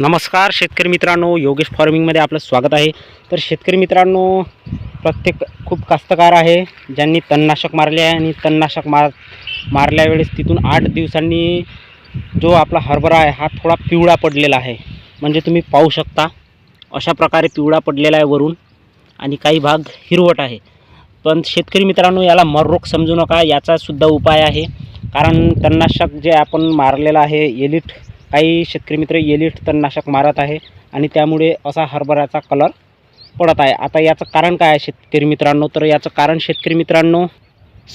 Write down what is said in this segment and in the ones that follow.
नमस्कार शेतकरी मित्रांनो. योगेश फार्मिंगमध्ये आपलं स्वागत आहे. तर शेतकरी मित्रांनो प्रत्येक खूप कास्तकार आहे ज्यांनी तणनाशक मारले आहे आणि तणनाशक मार मारल्यावेळेस तिथून आठ दिवसांनी जो आपला हरभरा आहे हा थोडा पिवळा पडलेला आहे. म्हणजे तुम्ही पाहू शकता अशा प्रकारे पिवळा पडलेला आहे वरून आणि काही भाग हिरवट आहे. पण शेतकरी मित्रांनो याला मररोग समजू नका याचासुद्धा उपाय आहे. कारण तणनाशक जे आपण मारलेलं आहे एलिट काही शेतकरी मित्र एलिट तणनाशक मारत आहे आणि त्यामुळे असा हरभऱ्याचा कलर पडत आहे. आता याचं कारण काय आहे शेतकरी मित्रांनो? तर याचं कारण शेतकरी मित्रांनो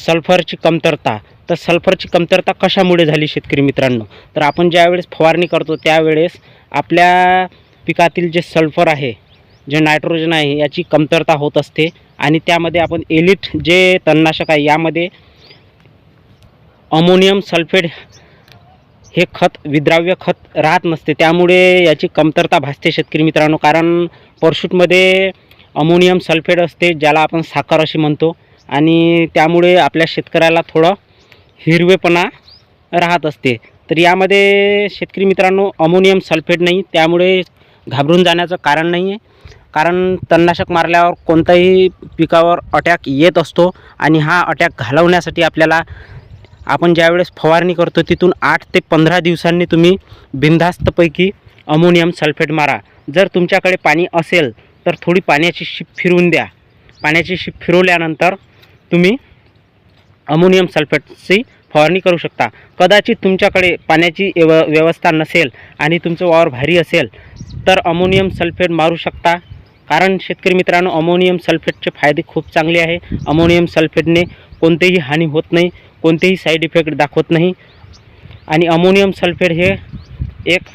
सल्फरची कमतरता. तर सल्फरची कमतरता कशामुळे झाली शेतकरी मित्रांनो? तर आपण ज्यावेळेस फवारणी करतो त्यावेळेस आपल्या पिकातील जे सल्फर आहे जे नायट्रोजन आहे याची कमतरता होत असते. आणि त्यामध्ये आपण एलिट जे तणनाशक आहे यामध्ये अमोनियम सल्फेट हे खत विद्राव्य खत राहत नसते. त्यामुळे याची कमतरता भासते शेतकरी मित्रांनो. कारण परशूटमध्ये अमोनियम सल्फेट असते ज्याला आपण साखर अशी म्हणतो. आणि त्यामुळे आपल्या शेतकऱ्याला थोडं हिरवेपणा राहत असते. तर यामध्ये शेतकरी मित्रांनो अमोनियम सल्फेट नाही. त्यामुळे घाबरून जाण्याचं कारण नाही आहे कारण तणनाशक मारल्यावर कोणताही पिकावर अटॅक येत असतो. आणि हा अटॅक घालवण्यासाठी आपल्याला आपण ज्यावेळेस फवारणी करतो तिथून आठ ते पंधरा दिवसांनी तुम्ही बिनधास्तपैकी अमोनियम सल्फेट मारा. जर तुमच्याकडे पाणी असेल तर थोडी पाण्याची शिप फिरवून द्या. पाण्याची शिप फिरवल्यानंतर तुम्ही अमोनियम सल्फेटची फवारणी करू शकता. कदाचित तुमच्याकडे पाण्याची व्यव व्यवस्था नसेल आणि तुमचं वावर भारी असेल तर अमोनियम सल्फेट मारू शकता. कारण शेतकरी मित्रांनो अमोनियम सल्फेटचे फायदे खूप चांगले आहे. अमोनियम सल्फेटने कोणतेही हानी होत नाही. कोणतेही साईड इफेक्ट दाखवत नाही. आणि अमोनियम सल्फेट हे एक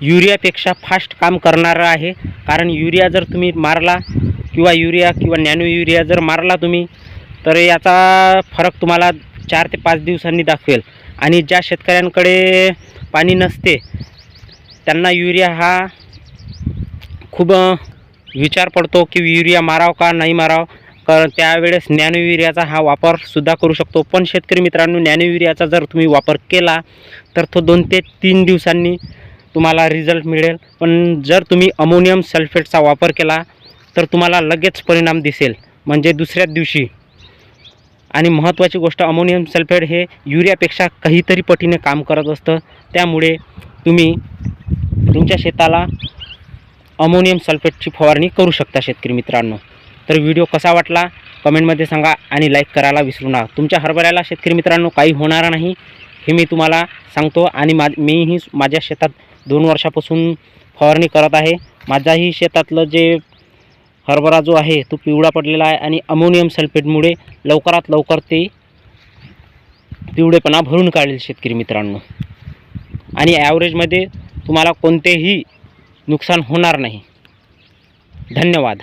युरियापेक्षा फास्ट काम करणारं आहे. कारण युरिया जर तुम्ही मारला किंवा युरिया किंवा नॅनो युरिया जर मारला तुम्ही तर याचा फरक तुम्हाला चार ते पाच दिवसांनी दाखवेल. आणि ज्या शेतकऱ्यांकडे पाणी नसते त्यांना युरिया हा खूप विचार पडतो की युरिया माराव का नाही माराव. कारण त्यावेळेस नॅनो हा वापरसुद्धा करू शकतो. पण शेतकरी मित्रांनो नॅनो जर तुम्ही वापर केला तर तो दोन ते तीन दिवसांनी तुम्हाला रिझल्ट मिळेल. पण जर तुम्ही अमोनियम सल्फेटचा वापर केला तर तुम्हाला लगेच परिणाम दिसेल. म्हणजे दुसऱ्याच दिवशी. आणि महत्त्वाची गोष्ट अमोनियम सल्फेट हे युरियापेक्षा काहीतरी पटीने काम करत असतं. त्यामुळे तुम्ही तुमच्या शेताला अमोनियम सल्फेटची फवारणी करू शकता शेतकरी मित्रांनो. तर व्हिडिओ कसा वाटला कमेंटमध्ये सांगा आणि लाईक करायला विसरू नका. तुमच्या हरभऱ्याला शेतकरी मित्रांनो काही होणार नाही हे मी तुम्हाला सांगतो आणि मा मीही माझ्या शेतात दोन वर्षापासून फवारणी करत आहे. माझ्याही शेतातलं जे हरभरा जो आहे तो पिवळा पडलेला आहे आणि अमोनियम सल्फेटमुळे लवकरात लवकर ते पिवळेपणा भरून काढेल शेतकरी मित्रांनो. आणि ॲव्हरेजमध्ये तुम्हाला कोणतेही नुकसान होणार नाही. धन्यवाद.